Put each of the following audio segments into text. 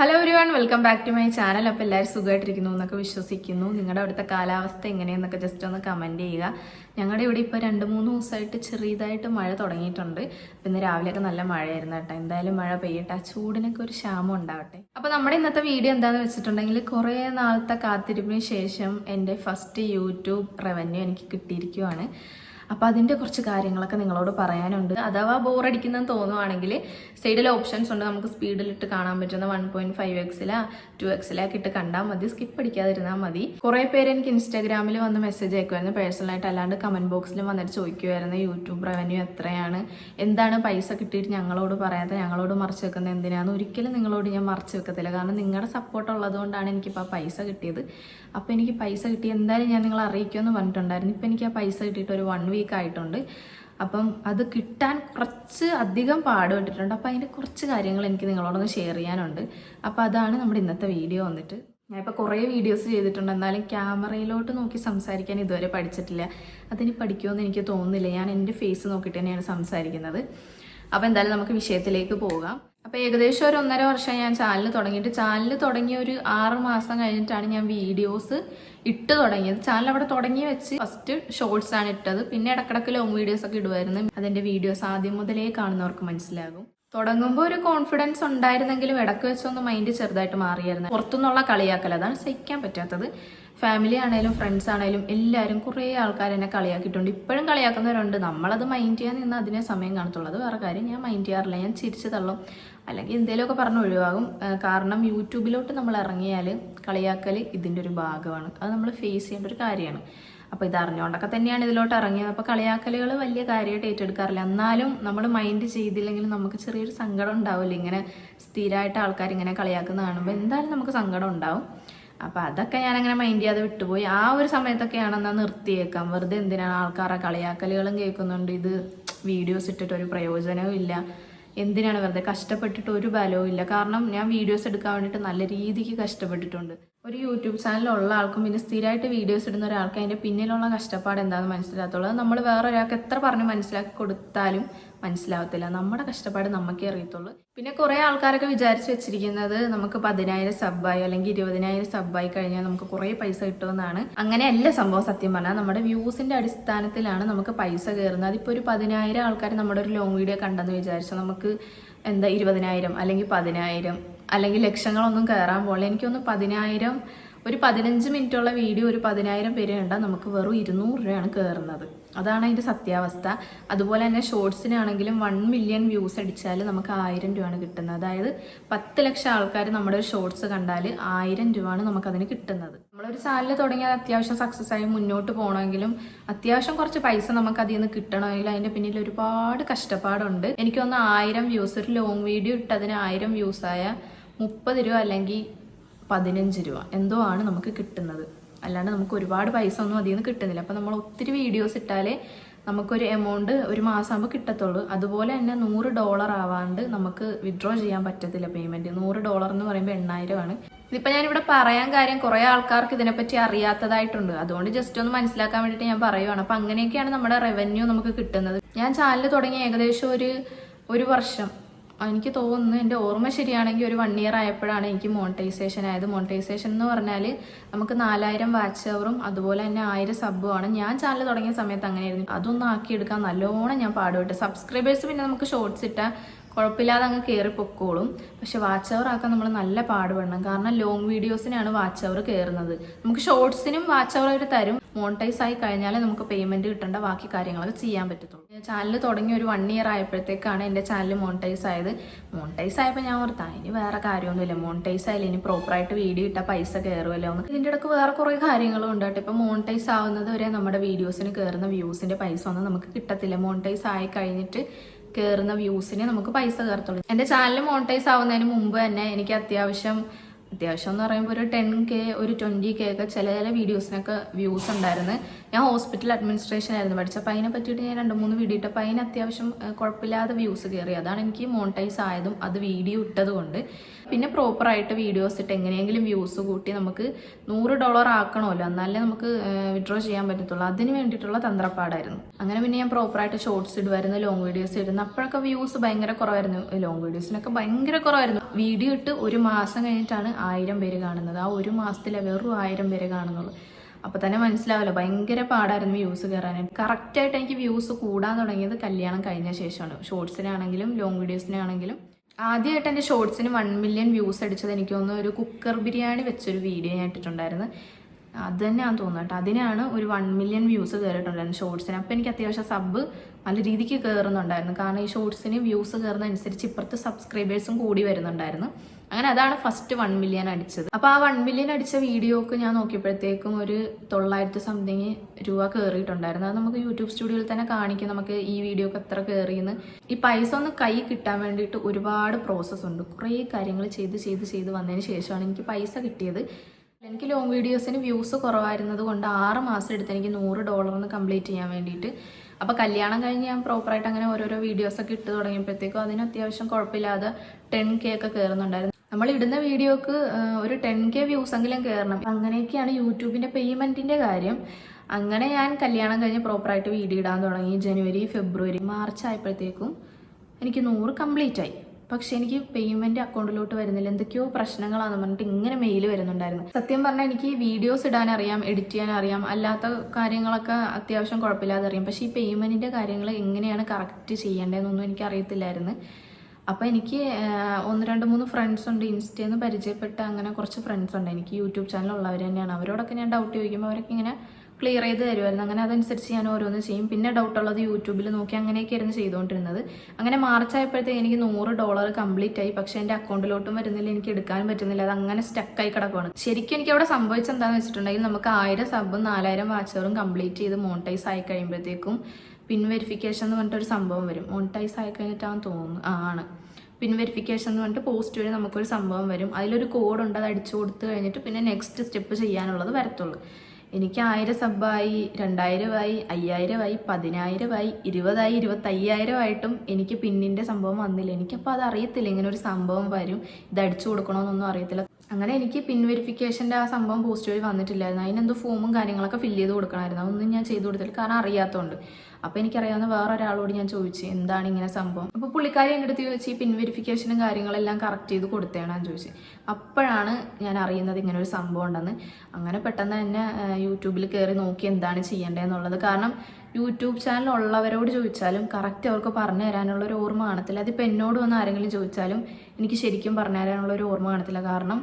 Hello everyone welcome back to my channel അപ്പോൾ എല്ലാവരും സുഖമായിട്ടിരിക്കുന്നു എന്നൊക്കെ വിശ്വസിക്കുന്നു. നിങ്ങളുടെ അവിടുത്തെ കാലാവസ്ഥ എങ്ങനെയെന്നൊക്കെ ജസ്റ്റ് ഒന്ന് കമന്റ് ചെയ്യുക. ഞങ്ങളുടെ ഇവിടെ ഇപ്പോൾ രണ്ട് മൂന്ന് ദിവസമായിട്ട് ചെറിയതായിട്ട് മഴ തുടങ്ങിയിട്ടുണ്ട്. ഇന്ന് രാവിലെയൊക്കെ നല്ല മഴയായിരുന്നു കേട്ടോ. എന്തായാലും മഴ പെയ്യട്ടെ. ആ ചൂടിനൊക്കെ ഒരു ക്ഷാമം ഉണ്ടാവട്ടെ. അപ്പോൾ നമ്മുടെ ഇന്നത്തെ വീഡിയോ എന്താണെന്ന് വെച്ചിട്ടുണ്ടെങ്കിൽ കുറേ നാളത്തെ കാത്തിരിപ്പിന് ശേഷം എന്റെ ഫസ്റ്റ് യൂട്യൂബ് റവന്യൂ എനിക്ക് കിട്ടിയിരിക്കുവാണ്. അപ്പോൾ അതിന്റെ കുറച്ച് കാര്യങ്ങളൊക്കെ നിങ്ങളോട് പറയാനുണ്ട്. അഥവാ ബോറടിക്കുന്നെന്ന് തോന്നുവാണെങ്കിൽ സൈഡിൽ ഓപ്ഷൻസ് ഉണ്ട്. നമുക്ക് സ്പീഡിലിട്ട് കാണാൻ പറ്റുന്ന വൺ പോയിന്റ് ഫൈവ് എക്സിലാ ടു എക്സിലൊക്കെ ഇട്ട് കണ്ടാൽ മതി. സ്കിപ്പ് അടിക്കാതിരുന്നാൽ മതി. കുറേ പേര് എനിക്ക് ഇൻസ്റ്റാഗ്രാമിൽ വന്ന് മെസ്സേജ് അയക്കുമായിരുന്നു പേഴ്സണലായിട്ട് അല്ലാണ്ട് കമന്റ് ബോക്സിലും വന്നിട്ട് ചോദിക്കുമായിരുന്നു യൂട്യൂബ് റവന്യൂ എത്രയാണ്? എന്താണ് പൈസ കിട്ടിയിട്ട് ഞങ്ങളോട് പറയാത്ത ഞങ്ങളോട് മറച്ചു വെക്കുന്നത് എന്തിനാണെന്ന് ഒരിക്കലും നിങ്ങളോട് ഞാൻ മറച്ചു വെക്കത്തില്ല. കാരണം നിങ്ങളുടെ സപ്പോർട്ട് ഉള്ളതുകൊണ്ടാണ് എനിക്കിപ്പോൾ ആ പൈസ കിട്ടിയത്. അപ്പോൾ എനിക്ക് പൈസ കിട്ടി. എന്തായാലും ഞാൻ നിങ്ങളെ അറിയിക്കുമെന്ന് പറഞ്ഞിട്ടുണ്ടായിരുന്നു. ഇപ്പോൾ എനിക്ക് ആ പൈസ കിട്ടിയിട്ട് ഒരു വൺ വീക്ക് ആയിട്ടുണ്ട്. അപ്പം അത് കിട്ടാൻ കുറച്ച് അധികം പാടുപെട്ടിട്ടുണ്ട്. അപ്പോൾ അതിന്റെ കുറച്ച് കാര്യങ്ങൾ എനിക്ക് നിങ്ങളോടൊന്ന് ഷെയർ ചെയ്യാനുണ്ട്. അപ്പോൾ അതാണ് നമ്മുടെ ഇന്നത്തെ വീഡിയോ വന്നിട്ട്. ഞാനിപ്പോൾ കുറേ വീഡിയോസ് ചെയ്തിട്ടുണ്ട്. എന്നാലും ക്യാമറയിലോട്ട് നോക്കി സംസാരിക്കാൻ ഇതുവരെ പഠിച്ചിട്ടില്ല. അതിന് പഠിക്കുമെന്ന് എനിക്ക് തോന്നുന്നില്ല. ഞാൻ എന്റെ ഫേസ് നോക്കിയിട്ട് തന്നെയാണ് സംസാരിക്കുന്നത്. അപ്പോൾ എന്തായാലും നമുക്ക് വിഷയത്തിലേക്ക് പോകാം. അപ്പോൾ ഏകദേശം ഒരു ഒന്നര വർഷം ഞാൻ ചാനൽ തുടങ്ങിയിട്ട്. ചാനൽ തുടങ്ങിയ ഒരു ആറ് മാസം കഴിഞ്ഞിട്ടാണ് ഞാൻ വീഡിയോസ് ഇട്ട് തുടങ്ങിയത്. ചാനൽ അവിടെ തുടങ്ങി വെച്ച് ഫസ്റ്റ് ഷോർട്സ് ആണ് ഇട്ടത്. പിന്നെ ഇടക്കിടക്ക് ലോങ് വീഡിയോസ് ഒക്കെ ഇടുമായിരുന്നു അതിന്റെ വീഡിയോസ് ആദ്യം മുതലേ കാണുന്നവർക്ക് മനസ്സിലാകും. തുടങ്ങുമ്പോൾ ഒരു കോൺഫിഡൻസ് ഉണ്ടായിരുന്നെങ്കിലും ഇടയ്ക്ക് വെച്ചൊന്ന് മൈൻഡ് ചെറുതായിട്ട് മാറിയായിരുന്നു. പുറത്തുനിന്നുള്ള കളിയാക്കൽ അതാണ് സഹിക്കാൻ പറ്റാത്തത്. ഫാമിലി ആണെങ്കിലും ഫ്രണ്ട്സ് ആണെങ്കിലും എല്ലാവരും കുറേ ആൾക്കാർ എന്നെ കളിയാക്കിയിട്ടുണ്ട്. ഇപ്പോഴും കളിയാക്കുന്നവരുണ്ട്. നമ്മളത് മൈൻഡ് ചെയ്യാൻ നിന്ന് അതിനെ സമയം കാണത്തുള്ളൂ. അത് വേറെ കാര്യം. ഞാൻ മൈൻഡ് ചെയ്യാറില്ല. ഞാൻ ചിരിച്ചു തള്ളും. അല്ലെങ്കിൽ എന്തെങ്കിലുമൊക്കെ പറഞ്ഞ് ഒഴിവാകും. കാരണം യൂട്യൂബിലോട്ട് നമ്മൾ ഇറങ്ങിയാൽ കളിയാക്കൽ ഇതിന്റെ ഒരു ഭാഗമാണ്. അത് നമ്മൾ ഫേസ് ചെയ്യേണ്ട ഒരു കാര്യമാണ്. അപ്പോൾ ഇത് അറിഞ്ഞുകൊണ്ടൊക്കെ തന്നെയാണ് ഇതിലോട്ട് ഇറങ്ങിയത്. അപ്പോൾ കളിയാക്കലുകൾ വലിയ കാര്യമായിട്ട് ഏറ്റെടുക്കാറില്ല. എന്നാലും നമ്മൾ മൈൻഡ് ചെയ്തില്ലെങ്കിൽ നമുക്ക് ചെറിയൊരു സങ്കടം ഉണ്ടാവില്ല. ഇങ്ങനെ സ്ഥിരമായിട്ട് ആൾക്കാർ ഇങ്ങനെ കളിയാക്കുന്ന കാണുമ്പോൾ എന്തായാലും നമുക്ക് സങ്കടം ഉണ്ടാവും. അപ്പോൾ അതൊക്കെ ഞാൻ അങ്ങനെ മൈൻഡ് ചെയ്യാതെ വിട്ടുപോയി. ആ ഒരു സമയത്തൊക്കെയാണ് എന്നാൽ നിർത്തിയേക്കാം. വെറുതെ എന്തിനാണ് ആൾക്കാരെ കളിയാക്കലുകളും കേൾക്കുന്നുണ്ട്. ഇത് വീഡിയോസ് ഇട്ടിട്ട് ഒരു പ്രയോജനവും ഇല്ല. എന്തിനാണ് വെറുതെ കഷ്ടപ്പെട്ടിട്ട് ഒരു ബലവും ഇല്ല. കാരണം ഞാൻ വീഡിയോസ് എടുക്കാൻ വേണ്ടിയിട്ട് നല്ല രീതിക്ക് കഷ്ടപ്പെട്ടിട്ടുണ്ട്. ഒരു യൂട്യൂബ് ചാനലുള്ള ആൾക്കും പിന്നെ സ്ഥിരമായിട്ട് വീഡിയോസ് ഇടുന്ന ഒരാൾക്ക് അതിന്റെ പിന്നിലുള്ള കഷ്ടപ്പാട് എന്താണെന്ന് മനസ്സിലാത്തുള്ളത് നമ്മൾ വേറെ ഒരാൾക്ക് എത്ര പറഞ്ഞ് മനസ്സിലാക്കി കൊടുത്താലും മനസ്സിലാവത്തില്ല. നമ്മുടെ കഷ്ടപ്പാട് നമുക്കേ അറിയത്തുള്ളൂ. പിന്നെ കുറേ ആൾക്കാരൊക്കെ വിചാരിച്ച് വെച്ചിരിക്കുന്നത് നമുക്ക് പതിനായിരം സബ്ബായി അല്ലെങ്കിൽ ഇരുപതിനായിരം സബ്ബായി കഴിഞ്ഞാൽ നമുക്ക് കുറേ പൈസ കിട്ടുമെന്നാണ്. അങ്ങനെയല്ല സംഭവം സത്യം പറഞ്ഞാൽ. നമ്മുടെ വ്യൂസിന്റെ അടിസ്ഥാനത്തിലാണ് നമുക്ക് പൈസ കയറുന്നത്. അതിപ്പോൾ ഒരു പതിനായിരം ആൾക്കാർ നമ്മുടെ ഒരു ലോങ് വീഡിയോ കണ്ടെന്ന് വിചാരിച്ചാൽ നമുക്ക് എന്താ ഇരുപതിനായിരം അല്ലെങ്കിൽ പതിനായിരം അല്ലെങ്കിൽ ലക്ഷങ്ങളൊന്നും കയറാൻ പോകില്ല എനിക്കൊന്ന് പതിനായിരം ഒരു പതിനഞ്ച് മിനിറ്റുള്ള വീഡിയോ ഒരു പതിനായിരം പേര് കണ്ടാൽ നമുക്ക് വെറും ഇരുന്നൂറ് രൂപയാണ് കയറുന്നത് അതാണ് അതിന്റെ സത്യാവസ്ഥ. അതുപോലെ തന്നെ ഷോർട്സിനാണെങ്കിലും വൺ മില്യൺ വ്യൂസ് അടിച്ചാൽ നമുക്ക് ആയിരം രൂപയാണ് കിട്ടുന്നത്. അതായത് പത്ത് ലക്ഷം ആൾക്കാർ നമ്മുടെ ഒരു ഷോർട്സ് കണ്ടാൽ ആയിരം രൂപയാണ് നമുക്കതിന് കിട്ടുന്നത്. നമ്മളൊരു ചാനൽ തുടങ്ങിയാൽ അത്യാവശ്യം സക്സസ് ആയി മുന്നോട്ട് പോകണമെങ്കിലും അത്യാവശ്യം കുറച്ച് പൈസ നമുക്ക് അതിൽ നിന്ന് കിട്ടണമെങ്കിൽ അതിന്റെ പിന്നിൽ ഒരുപാട് കഷ്ടപ്പാടുണ്ട്. എനിക്കൊന്ന് ആയിരം വ്യൂസ് ഒരു ലോങ് വീഡിയോ ഇട്ടതിന് ആയിരം വ്യൂസായ മുപ്പത് രൂപ അല്ലെങ്കിൽ പതിനഞ്ച് രൂപ. എന്തോ ആണ് നമുക്ക് കിട്ടുന്നത്. അല്ലാണ്ട് നമുക്ക് ഒരുപാട് പൈസ ഒന്നും അതിൽ നിന്ന് കിട്ടുന്നില്ല. അപ്പം നമ്മൾ ഒത്തിരി വീഡിയോസ് ഇട്ടാലേ നമുക്കൊരു എമൗണ്ട് ഒരു മാസം ആകുമ്പോൾ കിട്ടത്തുള്ളൂ. അതുപോലെ തന്നെ നൂറ് ഡോളർ ആവാണ്ട് നമുക്ക് വിഡ്രോ ചെയ്യാൻ പറ്റത്തില്ല പേയ്മെന്റ് നൂറ് ഡോളർ എന്ന് പറയുമ്പോൾ എണ്ണായിരമാണ് ഇതിപ്പോൾ ഞാനിവിടെ പറയാൻ കാര്യം കുറേ ആൾക്കാർക്ക് ഇതിനെപ്പറ്റി അറിയാത്തതായിട്ടുണ്ട്. അതുകൊണ്ട് ജസ്റ്റ് ഒന്ന് മനസ്സിലാക്കാൻ വേണ്ടിയിട്ട് ഞാൻ പറയുവാണ്. അപ്പം അങ്ങനെയൊക്കെയാണ് നമ്മുടെ റവന്യൂ നമുക്ക് കിട്ടുന്നത്. ഞാൻ ചാനൽ തുടങ്ങി ഏകദേശം ഒരു ഒരു വർഷം. എനിക്ക് തോന്നുന്നു എന്റെ ഓർമ്മ ശരിയാണെങ്കിൽ ഒരു വൺ ഇയർ ആയപ്പോഴാണ് എനിക്ക് മോണിറ്റൈസേഷൻ ആയത്. മോണിറ്റൈസേഷൻ എന്ന് പറഞ്ഞാൽ നമുക്ക് നാലായിരം വാച്ച് അവറും അതുപോലെ തന്നെ ആയിരം സബ്ബുമാണ് ഞാൻ ചാനൽ തുടങ്ങിയ സമയത്ത് അങ്ങനെയായിരുന്നു. അതൊന്നും ആക്കിയെടുക്കാൻ നല്ലോണം ഞാൻ പാടുപെട്ട്. സബ്സ്ക്രൈബേഴ്സ് പിന്നെ നമുക്ക് ഷോർട്സ് ഇട്ടാൽ കുഴപ്പമില്ലാതെ അങ്ങ് കയറി പൊക്കോളും. പക്ഷെ വാച്ച് അവർ ആക്കാൻ നമ്മൾ നല്ല പാടുപെടണം. കാരണം ലോങ് വീഡിയോസിനാണ് വാച്ച് അവർ കയറുന്നത് നമുക്ക് ഷോർട്സിനും വാച്ച് അവർ അവർ തരും. മോണിറ്റൈസ് ആയി കഴിഞ്ഞാൽ നമുക്ക് പേയ്മെന്റ് കിട്ടേണ്ട. ബാക്കി കാര്യങ്ങളൊക്കെ ചെയ്യാൻ പറ്റത്തുള്ളൂ. ചാനൽ തുടങ്ങി ഒരു വൺ ഇയർ ആയപ്പോഴത്തേക്കാണ് എന്റെ ചാനൽ മോണിറ്റൈസ് ആയത്. മോണിറ്റൈസ് ആയപ്പോൾ ഞാൻ ഓർത്താ ഇനി വേറെ കാര്യമൊന്നുമില്ല. മോണിറ്റൈസ് ആയാലും ഇനി പ്രോപ്പറായിട്ട് വീഡിയോ ഇട്ടാൽ പൈസ കയറുമല്ലോ എന്ന്. ഇതിന്റെ ഇടയ്ക്ക് വേറെ കുറേ കാര്യങ്ങളും ഉണ്ട് കേട്ടോ. ഇപ്പോൾ മോണിറ്റൈസ് ആവുന്നത് വരെ നമ്മുടെ വീഡിയോസിന് കയറുന്ന വ്യൂസിന്റെ പൈസ ഒന്നും നമുക്ക് കിട്ടത്തില്ല. മോണിറ്റൈസ് ആയി കഴിഞ്ഞിട്ട് കയറുന്ന വ്യൂസിന് നമുക്ക് പൈസ കയറത്തുള്ളൂ എന്റെ ചാനൽ മോണിറ്റൈസ് ആവുന്നതിന് മുമ്പ് തന്നെ എനിക്ക് അത്യാവശ്യം അത്യാവശ്യം എന്ന് പറയുമ്പോൾ ഒരു ടെൻ കെ ഒരു ട്വന്റി കെ ഒക്കെ ചില ചില വീഡിയോസിനൊക്കെ വ്യൂസ് ഉണ്ടായിരുന്നു. ഞാൻ ഹോസ്പിറ്റൽ അഡ്മിനിസ്ട്രേഷൻ ആയിരുന്നു പഠിച്ചത് അപ്പോൾ അതിനെ പറ്റിയിട്ട് ഞാൻ രണ്ട് മൂന്ന് വീഡിയോ ഇട്ടപ്പോൾ അതിന് അത്യാവശ്യം കുഴപ്പമില്ലാതെ വ്യൂസ് കയറി അതാണ് എനിക്ക് മോണിറ്റൈസ് ആയതും അത് വീഡിയോ ഇട്ടത് കൊണ്ട് പിന്നെ പ്രോപ്പറായിട്ട് വീഡിയോസ് ഇട്ട് എങ്ങനെയെങ്കിലും വ്യൂസ് കൂട്ടി നമുക്ക് നൂറ് ഡോളർ ആക്കണമല്ലോ. എന്നാലേ നമുക്ക് വിഡ്രോ ചെയ്യാൻ പറ്റത്തുള്ളൂ. അതിന് വേണ്ടിയിട്ടുള്ള തന്ത്രപ്പാടായിരുന്നു. അങ്ങനെ പിന്നെ ഞാൻ പ്രോപ്പറായിട്ട് ഷോർട്സ് ഇടുമായിരുന്നു ലോങ് വീഡിയോസ് ഇടുന്നു. അപ്പോഴൊക്കെ വ്യൂസ് ഭയങ്കര കുറവായിരുന്നു. ലോങ് വീഡിയോസിനൊക്കെ ഭയങ്കര കുറവായിരുന്നു. വീഡിയോ ഇട്ട് ഒരു മാസം കഴിഞ്ഞിട്ടാണ് ആയിരം പേര് കാണുന്നത്. ആ ഒരു മാസത്തിലെ വെറും ആയിരം പേര് കാണുന്നുള്ളൂ. അപ്പോൾ തന്നെ മനസ്സിലാവില്ല ഭയങ്കര പാടായിരുന്നു വ്യൂസ് കയറാൻ കറക്റ്റായിട്ട് എനിക്ക് വ്യൂസ് കൂടാൻ തുടങ്ങിയത് കല്യാണം കഴിഞ്ഞ ശേഷമാണ്. ഷോർട്സിനാണെങ്കിലും ലോങ് വീഡിയോസിനാണെങ്കിലും ആദ്യമായിട്ട് എന്റെ ഷോർട്സിന് വൺ മില്യൺ വ്യൂസ് അടിച്ചത് എനിക്ക് തോന്നുന്നു ഒരു കുക്കർ ബിരിയാണി വെച്ചൊരു വീഡിയോ ഞാൻ ഇട്ടിട്ടുണ്ടായിരുന്നു. അത് തന്നെയാണ് തോന്നുന്നത് അതിനാണ് ഒരു വൺ മില്യൺ വ്യൂസ് കയറിയിട്ടുണ്ടായിരുന്നു ഷോർട്സിന് അപ്പോൾ എനിക്ക് അത്യാവശ്യം സബ് നല്ല രീതിക്ക് കയറുന്നുണ്ടായിരുന്നു കാരണം ഈ ഷോർട്സിന് വ്യൂസ് കയറുന്ന അനുസരിച്ച് ഇപ്പുറത്ത് സബ്സ്ക്രൈബേഴ്സും കൂടി വരുന്നുണ്ടായിരുന്നു. അങ്ങനെ അതാണ് ഫസ്റ്റ് വൺ മില്യൺ അടിച്ചത്. അപ്പോൾ ആ വൺ മില്യൺ അടിച്ച വീഡിയോക്ക് ഞാൻ നോക്കിയപ്പോഴത്തേക്കും ഒരു തൊള്ളായിരത്തി സംതിങ് രൂപ കയറിയിട്ടുണ്ടായിരുന്നു അത് നമുക്ക് യൂട്യൂബ് സ്റ്റുഡിയോയിൽ തന്നെ കാണിക്കും. നമുക്ക് ഈ വീഡിയോക്ക് എത്ര കയറിയെന്ന് ഈ പൈസ ഒന്ന് കൈ കിട്ടാൻ വേണ്ടിയിട്ട് ഒരുപാട് പ്രോസസ്സ് ഉണ്ട്. കുറേ കാര്യങ്ങൾ ചെയ്ത് ചെയ്ത് ചെയ്ത് വന്നതിന് ശേഷമാണ് എനിക്ക് പൈസ കിട്ടിയത്. എനിക്ക് ലോങ് വീഡിയോസിന് വ്യൂസ് കുറവായിരുന്നത് കൊണ്ട് ആറ് മാസം എടുത്ത് എനിക്ക് നൂറ് ഡോളറിന് കംപ്ലീറ്റ് ചെയ്യാൻ വേണ്ടിയിട്ട്. അപ്പോൾ കല്യാണം കഴിഞ്ഞ് ഞാൻ പ്രോപ്പറായിട്ട് അങ്ങനെ ഓരോരോ വീഡിയോസൊക്കെ ഇട്ട് തുടങ്ങിയപ്പോഴത്തേക്കും അതിന് അത്യാവശ്യം കുഴപ്പമില്ലാതെ ടെൻ കെ ഒക്കെ കയറുന്നുണ്ടായിരുന്നു നമ്മൾ ഇടുന്ന വീഡിയോക്ക് ഒരു ടെൻ കെ വ്യൂസ് എങ്കിലും കയറണം അങ്ങനെയൊക്കെയാണ് യൂട്യൂബിന്റെ പേയ്മെന്റിന്റെ കാര്യം. അങ്ങനെ ഞാൻ കല്യാണം കഴിഞ്ഞ് പ്രോപ്പറായിട്ട് വീഡിയോ ഇടാൻ തുടങ്ങി. ജനുവരി ഫെബ്രുവരി മാർച്ച് ആയപ്പോഴത്തേക്കും എനിക്ക് നൂറ് കംപ്ലീറ്റ് ആയി. പക്ഷെ എനിക്ക് പേയ്മെന്റ് അക്കൗണ്ടിലോട്ട് വരുന്നില്ല. എന്തൊക്കെയോ പ്രശ്നങ്ങളാന്ന് പറഞ്ഞിട്ട് ഇങ്ങനെ മെയിൽ വരുന്നുണ്ടായിരുന്നു. സത്യം പറഞ്ഞാൽ എനിക്ക് വീഡിയോസ് ഇടാൻ അറിയാം എഡിറ്റ് ചെയ്യാൻ അറിയാം അല്ലാത്ത കാര്യങ്ങളൊക്കെ അത്യാവശ്യം കുഴപ്പമില്ലാതെ അറിയാം. പക്ഷേ ഈ പേയ്മെന്റിന്റെ കാര്യങ്ങൾ എങ്ങനെയാണ് കറക്റ്റ് ചെയ്യേണ്ടതെന്നൊന്നും എനിക്ക് അറിയത്തില്ലായിരുന്നു അപ്പോൾ എനിക്ക് ഒന്ന് രണ്ട് മൂന്ന് ഫ്രണ്ട്സ് ഉണ്ട്. ഇൻസ്റ്റയിൽ നിന്ന് പരിചയപ്പെട്ട അങ്ങനെ കുറച്ച് ഫ്രണ്ട്സ് ഉണ്ട്. എനിക്ക് യൂട്യൂബ് ചാനൽ ഉള്ളവർ തന്നെയാണ്. അവരോടൊക്കെ ഞാൻ ഡൗട്ട് ചോദിക്കുമ്പോൾ അവരൊക്കെ ഇങ്ങനെ ക്ലിയർ ചെയ്ത് തരുമായിരുന്നു. അങ്ങനെ അതനുസരിച്ച് ഞാൻ ഓരോന്ന് ചെയ്യും. പിന്നെ ഡൗട്ട് ഉള്ളത് യൂട്യൂബിൽ നോക്കി അങ്ങനെയൊക്കെയായിരുന്നു ചെയ്തുകൊണ്ടിരുന്നത് അങ്ങനെ മാർച്ച് ആയപ്പോഴത്തേക്ക് എനിക്ക് നൂറ് ഡോളർ കംപ്ലീറ്റ് ആയി. പക്ഷേ എന്റെ അക്കൗണ്ടിലോട്ടും വരുന്നില്ല. എനിക്ക് എടുക്കാനും പറ്റുന്നില്ല. അത് അങ്ങനെ സ്റ്റക്കായി കിടക്കുവാണ്. ശരിക്കും എനിക്ക് അവിടെ സംഭവിച്ചെന്താണെന്ന് വെച്ചിട്ടുണ്ടെങ്കിൽ നമുക്ക് ആയിരം സബും നാലായിരം വാച്ചറും കംപ്ലീറ്റ് ചെയ്ത് മോണിറ്റൈസ് ആയി കഴിയുമ്പോഴത്തേക്കും പിൻ വെരിഫിക്കേഷൻ എന്ന് പറഞ്ഞിട്ടൊരു സംഭവം വരും. മോണിറ്റൈസ് ആയി കഴിഞ്ഞിട്ടാണ് തോന്നുന്നു. ആണ്. പിൻ വെരിഫിക്കേഷൻ എന്ന് പറഞ്ഞിട്ട് പോസ്റ്റ് വഴി നമുക്കൊരു സംഭവം വരും. അതിലൊരു കോഡ് ഉണ്ട് അത് അടിച്ചു കൊടുത്തു കഴിഞ്ഞിട്ട് പിന്നെ നെക്സ്റ്റ് സ്റ്റെപ്പ് ചെയ്യാനുള്ളത് വരത്തുള്ളൂ. എനിക്ക് ആയിരം സബ്ബായി രണ്ടായിരമായി അയ്യായിരമായി പതിനായിരമായി ഇരുപതായി ഇരുപത്തയ്യായിരമായിട്ടും എനിക്ക് പിന്നിന്റെ സംഭവം വന്നില്ല. എനിക്കപ്പോൾ അത് അറിയത്തില്ല ഇങ്ങനെ ഒരു സംഭവം വരും. ഇത് അടിച്ചു കൊടുക്കണമെന്നൊന്നും അറിയത്തില്ല. അങ്ങനെ എനിക്ക് പിൻ വെരിഫിക്കേഷന്റെ ആ സംഭവം പോസ്റ്റ് വഴി വന്നിട്ടില്ലായിരുന്നു. അതിനെന്തോ ഫോമും കാര്യങ്ങളൊക്കെ ഫില്ല് ചെയ്ത് കൊടുക്കണമായിരുന്നു. അതൊന്നും ഞാൻ ചെയ്ത് കൊടുത്തില്ല. കാരണം അറിയാത്തതുകൊണ്ട് അപ്പോൾ എനിക്കറിയാവുന്ന വേറെ ഒരാളോട് ഞാൻ ചോദിച്ചു എന്താണ് ഇങ്ങനെ സംഭവം? അപ്പോൾ പുള്ളിക്കാരി എന്റെ അടുത്ത് ചോദിച്ചു ഈ പിൻ വെരിഫിക്കേഷനും കാര്യങ്ങളെല്ലാം കറക്റ്റ് ചെയ്ത് കൊടുത്തേണെന്ന് ചോദിച്ചു. അപ്പോഴാണ് ഞാൻ അറിയുന്നത് ഇങ്ങനെ ഒരു സംഭവം ഉണ്ടെന്ന്. അങ്ങനെ പെട്ടെന്ന് തന്നെ യൂട്യൂബിൽ കയറി നോക്കി എന്താണ് ചെയ്യേണ്ടതെന്നുള്ളത് കാരണം യൂട്യൂബ് ചാനൽ ഉള്ളവരോട് ചോദിച്ചാലും കറക്റ്റ് അവർക്ക് പറഞ്ഞു തരാനുള്ള ഒരു ഓർമ്മ കാണത്തില്ല. അതിപ്പോൾ എന്നോട് വന്ന് ആരെങ്കിലും ചോദിച്ചാലും എനിക്ക് ശരിക്കും പറഞ്ഞു തരാനുള്ള ഒരു ഓർമ്മ കാണത്തില്ല. കാരണം